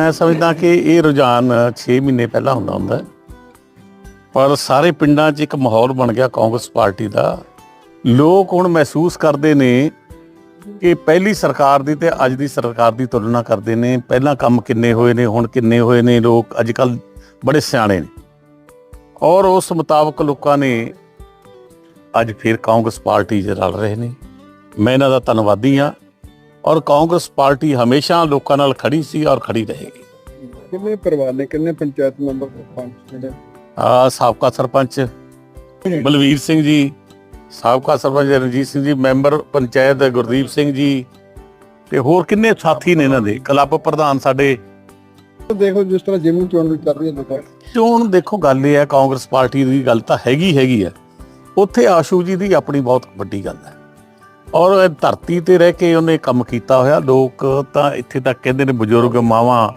ਮੈਂ ਸਮਝਦਾ ਕਿ ਇਹ ਰੁਝਾਨ 6 ਮਹੀਨੇ ਪਹਿਲਾਂ ਹੁੰਦਾ ਹੁੰਦਾ ਪਰ ਸਾਰੇ ਪਿੰਡਾਂ 'ਚ ਇੱਕ ਮਾਹੌਲ ਬਣ ਗਿਆ ਕਾਂਗਰਸ ਪਾਰਟੀ ਦਾ। ਲੋਕ ਹੁਣ ਮਹਿਸੂਸ ਕਰਦੇ ਨੇ ਕਿ ਪਹਿਲੀ ਸਰਕਾਰ ਦੀ ਤੇ ਅੱਜ ਦੀ ਸਰਕਾਰ ਦੀ ਤੁਲਨਾ ਕਰਦੇ ਨੇ। ਪਹਿਲਾਂ ਕੰਮ ਕਿੰਨੇ ਹੋਏ ਨੇ, ਹੁਣ ਕਿੰਨੇ ਹੋਏ ਨੇ ਲੋਕ ਅੱਜ ਕੱਲ ਬੜੇ ਸਿਆਣੇ ਨੇ। ਔਰ ਉਸ ਮੁਤਾਬਕ ਲੋਕਾਂ ਨੇ ਅੱਜ ਫਿਰ ਕਾਂਗਰਸ ਪਾਰਟੀ 'ਚ ਰਲ ਰਹੇ ਨੇ। ਮੈਂ ਇਹਨਾਂ ਦਾ ਧੰਨਵਾਦੀ ਹਾਂ। ਔਰ ਕਾਂਗਰਸ ਪਾਰਟੀ ਹਮੇਸ਼ਾ ਲੋਕਾਂ ਨਾਲ ਖੜੀ ਸੀ ਔਰ ਖੜੀ ਰਹੇਗੀ। ਕਿੰਨੇ ਪਰਿਵਾਰ ਨੇ? ਕਿੰਨੇ ਪੰਚਾਇਤ ਮੈਂਬਰ ਸਰਪੰਚ ਜਿਹੜੇ? ਆ ਸਾਬਕਾ ਸਰਪੰਚ ਬਲਵੀਰ ਸਿੰਘ ਜੀ ਸਾਬਕਾ ਸਰਪੰਚ ਰਣਜੀਤ ਸਿੰਘ ਜੀ ਮੈਂਬਰ ਪੰਚਾਇਤ ਗੁਰਦੀਪ ਸਿੰਘ ਜੀ ਤੇ ਹੋਰ ਕਿੰਨੇ ਸਾਥੀ ਨੇ ਇਹਨਾਂ ਦੇ? ਕਲੱਬ ਪ੍ਰਧਾਨ ਸਾਡੇ। ਦੇਖੋ ਜਿਸ ਤਰ੍ਹਾਂ ਜਿਮਨੀ ਚੋਣ ਵੀ ਚੱਲ ਰਹੀ ਹੈ ਲੋਕਾਂ ਚੋਣ ਦੇਖੋ ਗੱਲ ਇਹ ਹੈ ਕਾਂਗਰਸ ਪਾਰਟੀ ਦੀ ਗੱਲ ਤਾਂ ਹੈਗੀ ਹੈਗੀ ਹੈ। ਉੱਥੇ ਆਸ਼ੂ ਜੀ ਦੀ ਆਪਣੀ ਬਹੁਤ ਵੱਡੀ ਗੱਲ ਹੈ। ਔਰ ਧਰਤੀ ਤੇ ਰਹਿ ਕੇ ਉਹਨੇ ਕੰਮ ਕੀਤਾ ਹੋਇਆ। ਲੋਕ ਤਾਂ ਇੱਥੇ ਤੱਕ ਕਹਿੰਦੇ ਨੇ ਬਜ਼ੁਰਗ ਮਾਵਾਂ